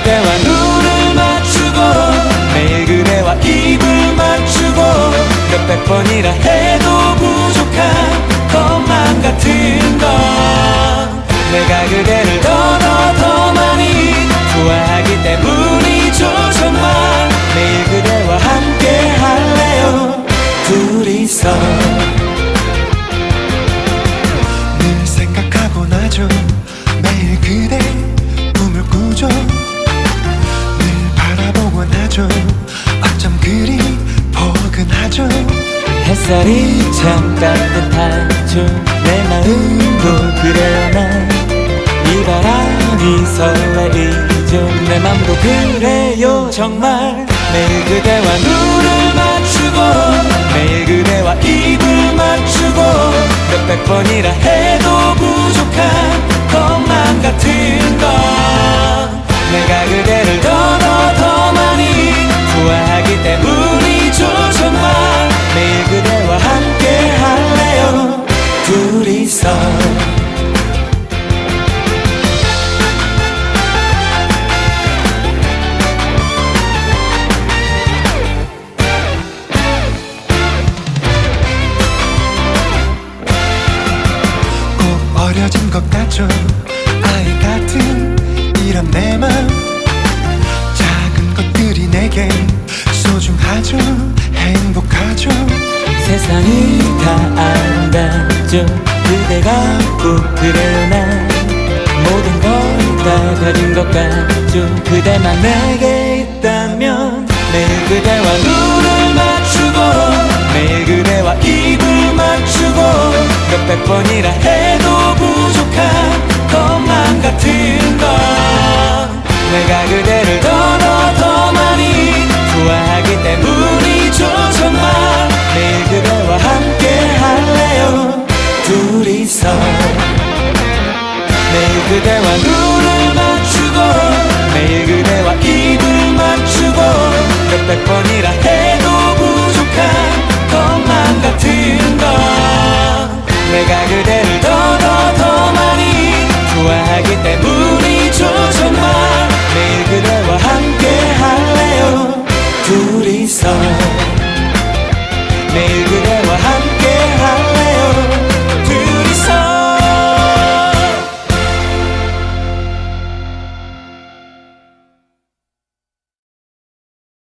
그대와 눈을 맞추고 매일 그대와 입을 맞추고 몇백 번이라 해도 부족한 것만 같은 건 내가 그대를 더더 더 많이 좋아하기 때문이죠 정말 매일 그대와 함께 할래요. 둘이서. 늘 생각하곤 하죠 햇살이 참 따뜻하죠 내 마음도 그래요 난이 바람이 설레이죠 내 맘도 그래요 정말. 매일 그대와 눈을 맞추고 매일 그대와 입을 맞추고 몇백 번이라 해 둘이서 꼭 어려진 것 같죠? 아이 같은 이런 내 맘 작은 것들이 내겐 소중하죠? 행복하죠 세상이 다 아름답죠 그대가 꼭 그래요 난 모든 걸 다 가진 것 같죠 그대만 내게 있다면 매일 그대와 눈을 맞추고 매일 그대와 입을 맞추고 몇백 번이라 해도 부족한 것만 같은 건 내가 그대 그대와 눈을 맞추고 매일 그대와 입을 맞추고 몇백 번이라 해도 부족한 것만 같은 걸 내가 그대를 더 더 더 많이 좋아하기 때문이죠 정말 매일 그대와 함께 할래요. 둘이서. 매일 그대와